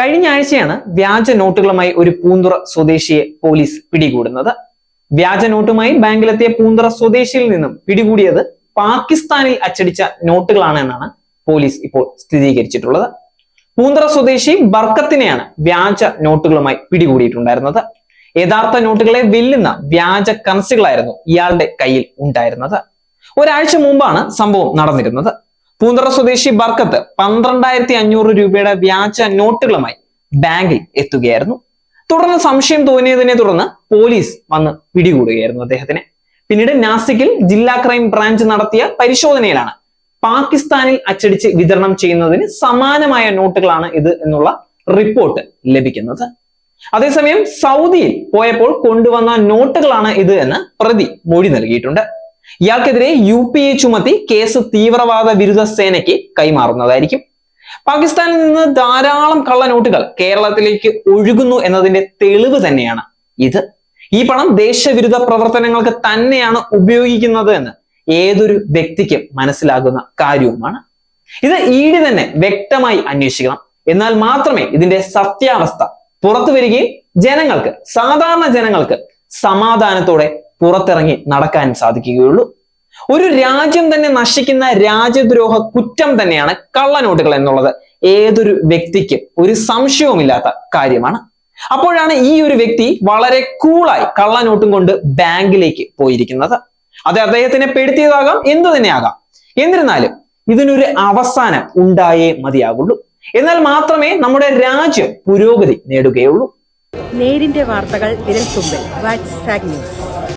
കഴിഞ്ഞ ആഴ്ചയാണ് വ്യാജ നോട്ടുകളുമായി ഒരു പൂന്തുറ സ്വദേശിയെ പോലീസ് പിടികൂടുന്നത്. വ്യാജ നോട്ടുമായി ബാങ്കിലെത്തിയ പൂന്തുറ സ്വദേശിയിൽ നിന്നും പിടികൂടിയത് പാകിസ്ഥാനിൽ അച്ചടിച്ച നോട്ടുകളാണ് എന്നാണ് പോലീസ് ഇപ്പോൾ സ്ഥിരീകരിച്ചിട്ടുള്ളത്. പൂന്തുറ സ്വദേശി ബർക്കത്തിനെയാണ് വ്യാജ നോട്ടുകളുമായി പിടികൂടിയിട്ടുണ്ടായിരുന്നത്. യഥാർത്ഥ നോട്ടുകളെ വെല്ലുന്ന വ്യാജ കറൻസികളായിരുന്നു ഇയാളുടെ കയ്യിൽ ഉണ്ടായിരുന്നത്. ഒരാഴ്ച മുമ്പാണ് സംഭവം നടന്നിരുന്നത്. പൂന്തറ സ്വദേശി ബർക്കത്ത് പന്ത്രണ്ടായിരത്തി അഞ്ഞൂറ് രൂപയുടെ വ്യാജ നോട്ടുകളുമായി ബാങ്കിൽ എത്തുകയായിരുന്നു. തുടർന്ന് സംശയം തോന്നിയതിനെ തുടർന്ന് പോലീസ് വന്ന് പിടികൂടുകയായിരുന്നു അദ്ദേഹത്തിനെ. പിന്നീട് നാസിക്കിൽ ജില്ലാ ക്രൈം ബ്രാഞ്ച് നടത്തിയ പരിശോധനയിലാണ് പാകിസ്ഥാനിൽ അച്ചടിച്ച് വിതരണം ചെയ്യുന്നതിന് സമാനമായ നോട്ടുകളാണ് ഇത് എന്നുള്ള റിപ്പോർട്ട് ലഭിക്കുന്നത്. അതേസമയം സൗദിയിൽ പോയപ്പോൾ കൊണ്ടുവന്ന നോട്ടുകളാണ് ഇത് എന്ന് പ്രതി മൊഴി നൽകിയിട്ടുണ്ട്. ഇയാൾക്കെതിരെ യു പി എ ചുമത്തി കേസ് തീവ്രവാദ വിരുദ്ധ സേനയ്ക്ക് കൈമാറുന്നതായിരിക്കും. പാകിസ്ഥാനിൽ നിന്ന് ധാരാളം കള്ളനോട്ടുകൾ കേരളത്തിലേക്ക് ഒഴുകുന്നു എന്നതിന്റെ തെളിവ് തന്നെയാണ് ഇത്. ഈ പണം ദേശവിരുദ്ധ പ്രവർത്തനങ്ങൾക്ക് തന്നെയാണ് ഉപയോഗിക്കുന്നത് എന്ന് ഏതൊരു വ്യക്തിക്കും മനസ്സിലാകുന്ന കാര്യവുമാണ്. ഇത് ഡി തന്നെ വ്യക്തമായി അന്വേഷിക്കണം. എന്നാൽ മാത്രമേ ഇതിന്റെ സത്യാവസ്ഥ പുറത്തു വരികയും ജനങ്ങൾക്ക് സാധാരണ ജനങ്ങൾക്ക് സമാധാനത്തോടെ പുറത്തിറങ്ങി നടക്കാൻ സാധിക്കുകയുള്ളൂ. ഒരു രാജ്യം തന്നെ നശിക്കുന്ന രാജ്യദ്രോഹ കുറ്റം തന്നെയാണ് കള്ളനോട്ടുകൾ എന്നുള്ളത്. ഏതൊരു വ്യക്തിക്ക് ഒരു സംശയവുമില്ലാത്ത കാര്യമാണ്. അപ്പോഴാണ് ഈ ഒരു വ്യക്തി വളരെ കൂളായി കള്ളനോട്ടും കൊണ്ട് ബാങ്കിലേക്ക് പോയിരിക്കുന്നത്. അത് അദ്ദേഹത്തിനെ പെടുത്തിയതാകാം എന്തു തന്നെയാകാം. എന്നിരുന്നാലും ഇതിനൊരു അവസാനം ഉണ്ടായേ മതിയാകുള്ളൂ എന്നാൽ മാത്രമേ നമ്മുടെ രാജ്യം പുരോഗതി നേടുകയുള്ളൂ. നേരിന്റെ വാർത്തകൾ വാട്സാപ്പ് ന്യൂസ്.